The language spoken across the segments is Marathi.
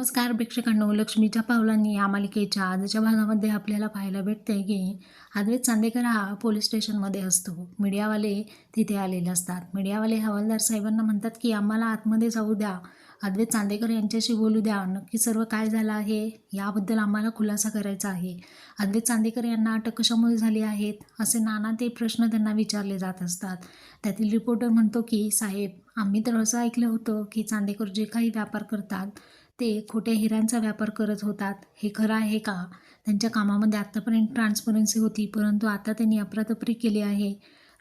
नमस्कार प्रेक्षकांनो लक्ष्मीच्या पावलांनी या मालिकेच्या आजच्या भागामध्ये आपल्याला पाहायला भेटते की अद्वैत चांदेकर हा पोलीस स्टेशनमध्ये असतो. मीडियावाले तिथे आलेले असतात. मीडियावाले हवालदार साहेबांना म्हणतात की आम्हाला आतमध्ये जाऊ द्या. अद्वैत चांदेकर यांच्याशी बोलू द्या. नक्की सर्व काय झालं आहे याबद्दल आम्हाला खुलासा करायचा आहे. अद्वैत चांदेकर यांना अटक कशामुळे झाली आहेत? असे नाना ते प्रश्न त्यांना विचारले जात असतात. त्यातील रिपोर्टर म्हणतो की साहेब आम्ही तर असं ऐकलं होतं की चांदेकर जे काही व्यापार करतात ते खोट्या हिऱ्यांचा व्यापार करत होतात. हे खरं आहे का? त्यांच्या कामामध्ये आत्तापर्यंत ट्रान्सपरन्सी होती परंतु आता त्यांनी अफरातफरी केली आहे.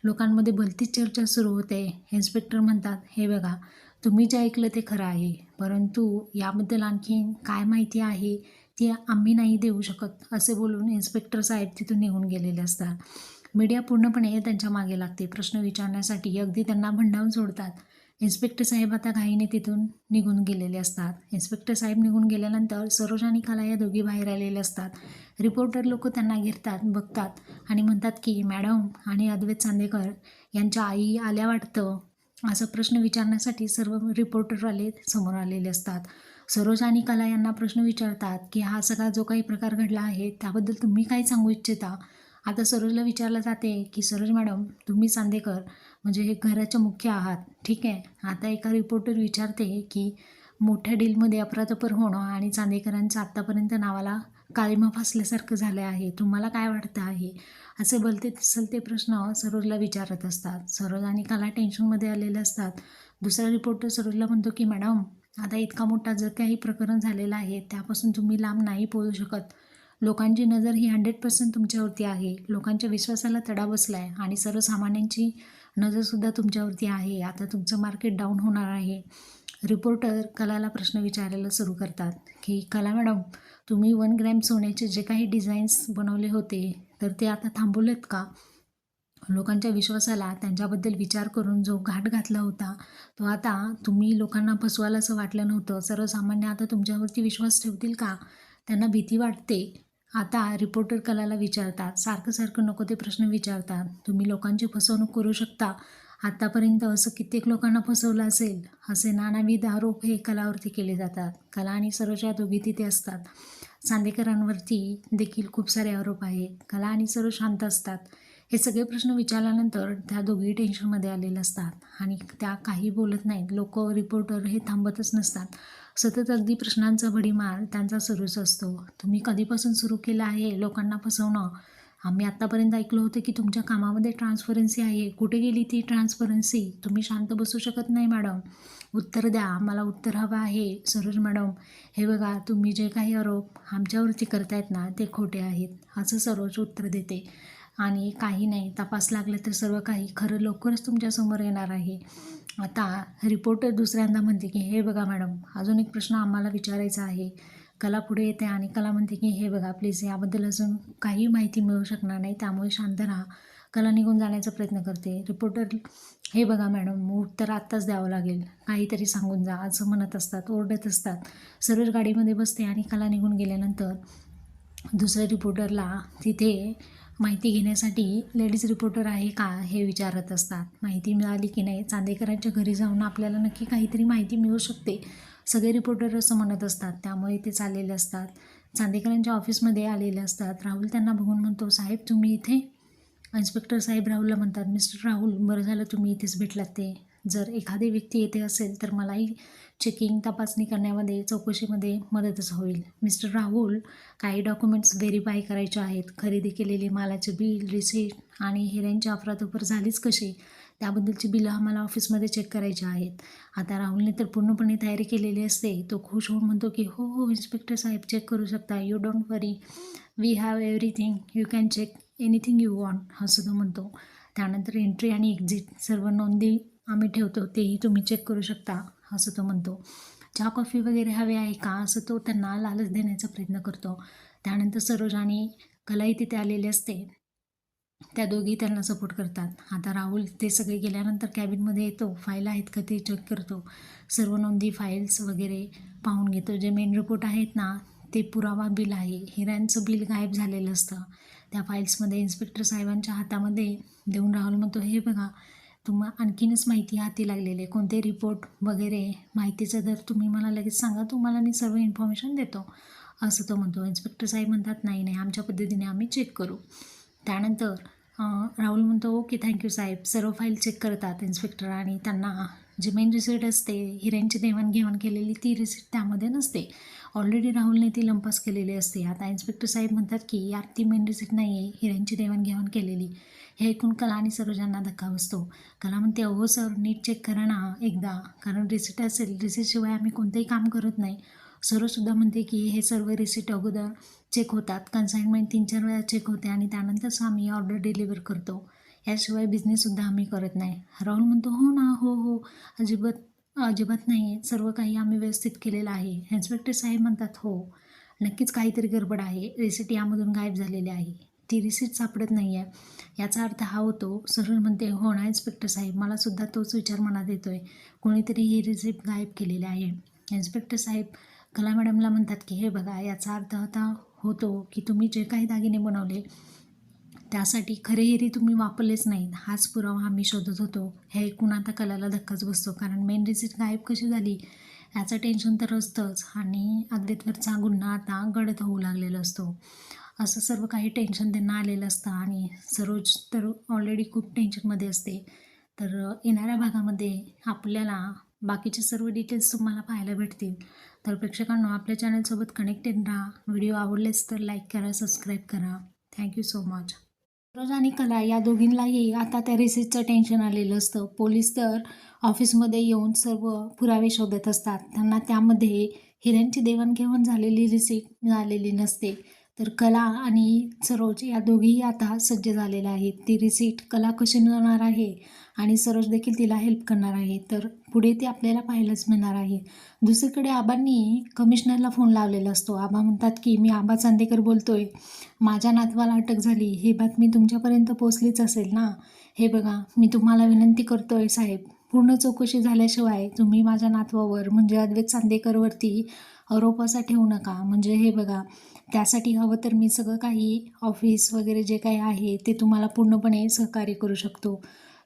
लोकांमध्ये भलतीच चर्चा सुरू होते. इन्स्पेक्टर म्हणतात हे बघा तुम्ही जे ऐकलं ते खरं आहे. परंतु याबद्दल आणखीन काय माहिती आहे ती आम्ही नाही देऊ शकत असे बोलून इन्स्पेक्टर साहेब तिथून निघून गेलेले असतात. मीडिया पूर्णपणे त्यांच्या मागे लागते. प्रश्न विचारण्यासाठी अगदी त्यांना भंडावून सोडतात. इन्स्पेक्टर साहेब आता घाईने तिथून निघून गेलेले असतात. इन्स्पेक्टर साहेब निघून गेल्यानंतर सरोज आणि कला या दोघी बाहेर आलेले असतात. रिपोर्टर लोक त्यांना घेरतात बघतात आणि म्हणतात की मॅडम आणि अद्वैत चांदेकर यांच्या आई आल्या वाटतं? असा प्रश्न विचारण्यासाठी सर्व रिपोर्टरवाले समोर आलेले असतात. सरोज आणि कला यांना प्रश्न विचारतात की हा सगळा जो काही प्रकार घडला आहे त्याबद्दल तुम्ही काय सांगू इच्छिता? आता सरोजला विचारलं जाते की सरोज मॅडम तुम्ही चांदेकर म्हणजे हे घराचे मुख्य आहात ठीक आहे? आता एका रिपोर्टर विचारते की मोठ्या डीलमध्ये अपरातपर होणं आणि चांदेकरांचं आत्तापर्यंत नावाला काळीमा फासल्यासारखं झालं आहे तुम्हाला काय वाटतं आहे? असे बोलते सलते प्रश्न सरोजला विचारत असतात. सरोज आणि कला टेन्शनमध्ये आलेले असतात. दुसरा रिपोर्टर सरोजला म्हणतो की मॅडम आता इतका मोठा जर काही प्रकरण झालेलं आहे त्यापासून तुम्ही लांब नाही पोहोचू शकत. लोकांची नजर ही हंड्रेड पर्सेंट तुमच्यावरती आहे. लोकांच्या विश्वासाला तडा बसला आहे आणि सर्वसामान्यांची नजरसुद्धा तुमच्यावरती आहे. आता तुमचं मार्केट डाऊन होणार आहे. रिपोर्टर कलाला प्रश्न विचारायला सुरू करतात की कला मॅडम तुम्ही वन ग्रॅम सोन्याचे जे काही डिझाईन्स बनवले होते तर ते आता थांबवलेत का? लोकांच्या विश्वासाला त्यांच्याबद्दल विचार करून जो घाट घातला होता तो आता तुम्ही लोकांना फसवायला असं वाटलं नव्हतं. सर्वसामान्य आता तुमच्यावरती विश्वास ठेवतील का? त्यांना भीती वाटते. आता रिपोर्टर कलाला विचारतात सारखं सारखं नको ते प्रश्न विचारतात तुम्ही लोकांची फसवणूक करू शकता. आत्तापर्यंत असं कित्येक लोकांना फसवलं असेल. असे नानाविध आरोप हे कलावरती केले जातात. कला आणि सरोजा दोघी तिथे असतात. सांदेकरांवरती देखील खूप सारे आरोप आहे कला आणि सरोज शांत असतात. हे सगळे प्रश्न विचारल्यानंतर त्या दोघी टेन्शनमध्ये आलेल्या असतात आणि त्या काही बोलत नाहीत. लोक रिपोर्टर हे थांबतच नसतात. सतत अगदी प्रश्नांचा भडीमार त्यांचा सुरूच असतो. तुम्ही कधीपासून सुरू केलं आहे लोकांना फसवणं? आम्ही आत्तापर्यंत ऐकलं होतं की तुमच्या कामामध्ये ट्रान्सपरन्सी आहे. कुठे गेली ती ट्रान्सपरन्सी तुम्ही शांत बसू शकत नाही मॅडम. उत्तर द्या. मला उत्तर हवं आहे सरोज मॅडम. हे बघा तुम्ही जे काही आरोप आमच्यावरती करतायत ना ते खोटे आहेत. असं सरोज उत्तर देते. आणि काही नाही तपास लागला तर सर्व काही. खरं लवकरच तुमच्यासमोर येणार आहे. आता रिपोर्टर दुसऱ्यांदा म्हणते की हे बघा मॅडम अजून एक प्रश्न आम्हाला विचारायचा आहे. कला पुढे येते आणि कला म्हणते की हे बघा प्लीज याबद्दल अजून काही माहिती मिळू शकणार नाही. त्यामुळे शांत राहा. कला निघून जाण्याचा प्रयत्न करते. रिपोर्टर हे बघा मॅडम उत्तर आत्ताच द्यावं लागेल. काहीतरी सांगून जा. असं म्हणत असतात ओरडत असतात. सर्वच गाडीमध्ये बसते आणि कला निघून गेल्यानंतर दुसऱ्या रिपोर्टरला तिथे माहिती घेण्यासाठी लेडीज रिपोर्टर आहे का हे विचारत असतात. माहिती मिळाली की नाही? चांदेकरांच्या घरी जाऊन आपल्याला नक्की काहीतरी माहिती मिळू शकते सगळे रिपोर्टर असं म्हणत असतात. त्यामुळे ते चाललेले असतात. चांदेकरांच्या ऑफिसमध्ये आलेले असतात. राहुल त्यांना बघून म्हणतो साहेब तुम्ही इथे? इन्स्पेक्टर साहेब राहुलला म्हणतात मिस्टर राहुल बरं झालं तुम्ही इथेच भेटलात ते. जर एखादी व्यक्ती येते असेल तर मलाही चेकिंग तपासणी करण्यामध्ये चौकशीमध्ये मदतच होईल. मिस्टर राहुल काही डॉक्युमेंट्स व्हेरीफाय करायचे आहेत. खरेदी केलेली मालाचे बिल रिसीट आणि हिऱ्यांची अफरातफर झालीच कशी? त्याबद्दलची बिलं आम्हाला ऑफिसमध्ये चेक करायची आहेत. आता राहुलने तर पूर्णपणे तयारी केलेली असते. तो खुश होऊन म्हणतो की हो हो इन्स्पेक्टर साहेब चेक करू शकता. You don't worry we have everything you can check anything you want असं तो म्हणतो. त्यानंतर एंट्री आणि एक्झिट सर्व नोंदी आम्ही ठेवतो तेही तुम्ही चेक करू शकता असं तो म्हणतो. चहा कॉफी वगैरे हवे आहे का? असं तो त्यांना लालच देण्याचा प्रयत्न करतो. त्यानंतर सरोज आणि कलाही तिथे आलेली असते. त्या दोघी त्यांना सपोर्ट करतात. आता राहुल ते सगळे गेल्यानंतर कॅबिनमध्ये येतो. फाईल आहेत का ते चेक करतो. सर्व नोंदी फाईल्स वगैरे पाहून घेतो. जे मेन रिपोर्ट आहेत ना ते पुरावा बिल आहे. हिऱ्यांचं बिल गायब झालेलं असतं. त्या फाईल्समध्ये इन्स्पेक्टर साहेबांच्या हातामध्ये देऊन राहुल म्हणतो हे बघा तुम्हा आणखीनच माहिती हाती लागलेली आहे. कोणते रिपोर्ट वगैरे माहितीचं जर तुम्ही मला लगेच सांगा तुम्हाला मी सर्व इन्फॉर्मेशन देतो. असं तो म्हणतो. इन्स्पेक्टर साहेब म्हणतात नाही नाही आमच्या पद्धतीने आम्ही चेक करू. त्यानंतर राहुल म्हणतो ओके थँक्यू साहेब. सर्व फाईल चेक करतात इन्स्पेक्टर आणि त्यांना जी मेन रिसिट असते हिऱ्यांची देवाणघेवाण केलेली ती रिसिट त्यामध्ये नसते. ऑलरेडी राहुलने ती लंपास केलेली असते. आता इन्स्पेक्टर साहेब म्हणतात की यार ती मेन रिसिट नाही आहे हिऱ्यांची देवाणघेवाण केलेली. हे ऐकून कला आणि सरोजांना धक्का बसतो. कला म्हणते अहो सर नीट चेक करा ना एकदा. कारण रिसिट असेल रिसिटशिवाय आम्ही कोणतंही काम करत नाही. सरोसुद्धा म्हणते की हे सर्व रिसिट अगोदर चेक होतात. कन्साइनमेंट तीन चार वेळा चेक होते आणि त्यानंतरच आम्ही ऑर्डर डिलिव्हर करतो. याशिवाय बिझनेससुद्धा आम्ही करत नाही. राहुल म्हणतो हो ना हो हो. अजिबात अजिबात नाही. आहे सर्व काही आम्ही व्यवस्थित केलेलं आहे. इन्स्पेक्टर साहेब म्हणतात हो. नक्कीच काहीतरी गडबड आहे. रिसिट यामधून गायब झालेली आहे. ती रिसिट सापडत नाही आहे याचा अर्थ हा होतो सरळ म्हणते हो ना इन्स्पेक्टर साहेब. मला सुद्धा तोच विचार मनात येतो आहे कोणीतरी ही रिसिप्ट गायब केलेली आहे. इन्स्पेक्टर साहेब कला मॅडमला म्हणतात की हे बघा याचा अर्थ आता होतो की तुम्ही जे काही दागिने बनवले त्यासाठी खरेही तुम्ही वापरलेच नाहीत. हाच पुरावा आम्ही शोधत होतो. हे ऐकून आता कलाला धक्काच बसतो. कारण मेन रिसिट गायब कशी झाली याचं टेन्शन तर असतंच. आणि अद्वैतवरचा गुन्हा आता गडद होऊ लागलेला असतो. असं सर्व काही टेन्शन त्यांना आलेलं असतं. आणि सरोज तर ऑलरेडी खूप टेन्शनमध्ये असते. तर येणाऱ्या भागामध्ये आपल्याला बाकीचे सर्व डिटेल्स तुम्हाला पाहायला भेटतील. तर प्रेक्षकांनो आपल्या चॅनलसोबत कनेक्टेड राहा. व्हिडिओ आवडलेच तर लाईक करा सबस्क्राईब करा. थँक्यू सो मच सरोज आणि कला या दोघींनाही आता त्या रिसिटचं टेन्शन आलेलं असतं. पोलीस तर ऑफिसमध्ये येऊन सर्व पुरावे शोधत असतात. त्यांना त्यामध्ये हिऱ्यांची देवाणघेवाण झालेली रिसिट झालेली नसते. तर कला आणि सरोज या दोघीही आता सज्ज झालेल्या आहेत. ती रिसिट कला कशी मिळणार आहे आणि सरोज देखील तिला हेल्प करणार आहे. तर पुढे ते आपल्याला पाहायलाच मिळणार आहे. दुसरीकडे आबांनी कमिशनरला फोन लावलेला असतो. आबा म्हणतात की मी आबा चांदेकर बोलतोय. माझ्या नातवाला अटक झाली. ही बातमी तुमच्यापर्यंत पोचलीच असेल ना? हे बघा मी तुम्हाला विनंती करतोय साहेब. पूर्ण चौकशी झाल्याशिवाय तुम्ही माझ्या नातवावर म्हणजे अद्वैत चांदेकरवरती आरोप असा ठेवू नका. म्हणजे हे बघा त्यासाठी हवं तर मी सगळं काही ऑफिस वगैरे जे काही आहे ते तुम्हाला पूर्णपणे सहकार्य करू शकतो.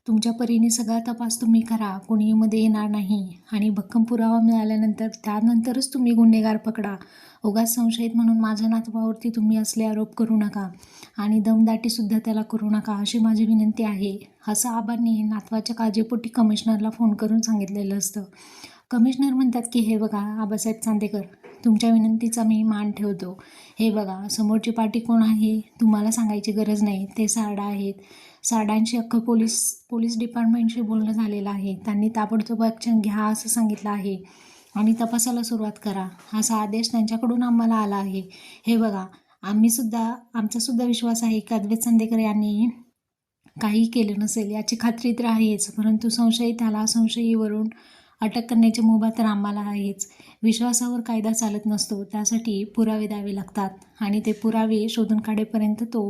तुमच्या परीने सगळा तपास तुम्ही करा. कोणीमध्ये येणार नाही. आणि भक्कम पुरावा मिळाल्यानंतर त्यानंतरच तुम्ही गुन्हेगार पकडा. उगाच संशयित म्हणून माझ्या नातवावरती तुम्ही असले आरोप करू नका. आणि दमदाटीसुद्धा त्याला करू नका अशी माझी विनंती आहे. असं आबांनी नातवाच्या काळजीपोटी कमिशनरला फोन करून सांगितलेलं असतं. कमिशनर म्हणतात की हे बघा आबासाहेब चांदेकर तुमच्या विनंतीचा मी मान ठेवतो. हे बघा समोरची पार्टी कोण आहे? तुम्हाला सांगायची गरज नाही. ते साडा आहेत. साडांशी अख्खं पोलीस पोलीस डिपार्टमेंटशी बोलणं झालेलं आहे. त्यांनी ताबडतोब ॲक्शन घ्या असं सांगितलं आहे. आणि तपासाला सुरुवात करा. असा आदेश त्यांच्याकडून आम्हाला आला आहे. हे बघा आम्हीसुद्धा आमचासुद्धा विश्वास आहे की अद्वैत चांदेकर यांनी काही केलं नसेल याची खात्री तर आहेच. परंतु संशयित त्याला संशयीवरून अटक करण्याची मुभा तर आम्हाला आहेच. विश्वासावर कायदा चालत नसतो त्यासाठी पुरावे द्यावे लागतात आणि ते पुरावे शोधून काढेपर्यंत तो